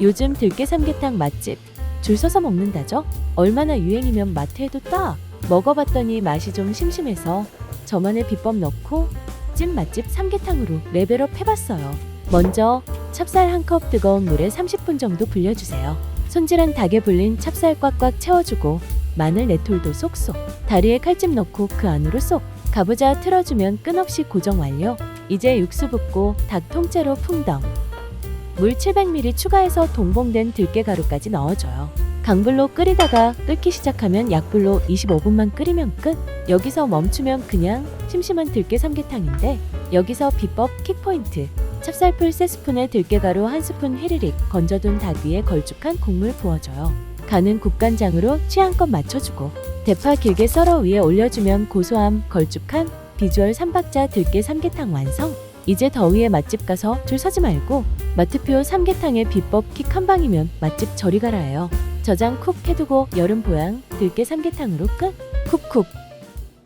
요즘 들깨 삼계탕 맛집 줄 서서 먹는다죠? 얼마나 유행이면 마트에도 딱 먹어봤더니 맛이 좀 심심해서 저만의 비법 넣고 찐 맛집 삼계탕으로 레벨업 해봤어요. 먼저 찹쌀 한 컵 뜨거운 물에 30분 정도 불려주세요. 손질한 닭에 불린 찹쌀 꽉꽉 채워주고 마늘 네톨도 쏙쏙 다리에 칼집 넣고 그 안으로 쏙 가부좌 틀어주면 끊없이 고정 완료. 이제 육수 붓고 닭 통째로 풍덩 물 700ml 추가해서 동봉된 들깨가루까지 넣어줘요. 강불로 끓이다가 끓기 시작하면 약불로 25분만 끓이면 끝. 여기서 멈추면 그냥 심심한 들깨 삼계탕인데 여기서 비법 킥포인트. 찹쌀풀 세 스푼에 들깨가루 한 스푼 휘리릭 건져둔 닭 위에 걸쭉한 국물 부어줘요. 간은 국간장으로 취향껏 맞춰주고 대파 길게 썰어 위에 올려주면 고소함 걸쭉한 비주얼 삼박자 들깨 삼계탕 완성. 이제 더위에 맛집 가서 줄 서지 말고 마트표 삼계탕의 비법 킥 한 방이면 맛집 저리 가라예요. 저장 쿡 해두고 여름 보양 들깨 삼계탕으로 끝. 쿡쿡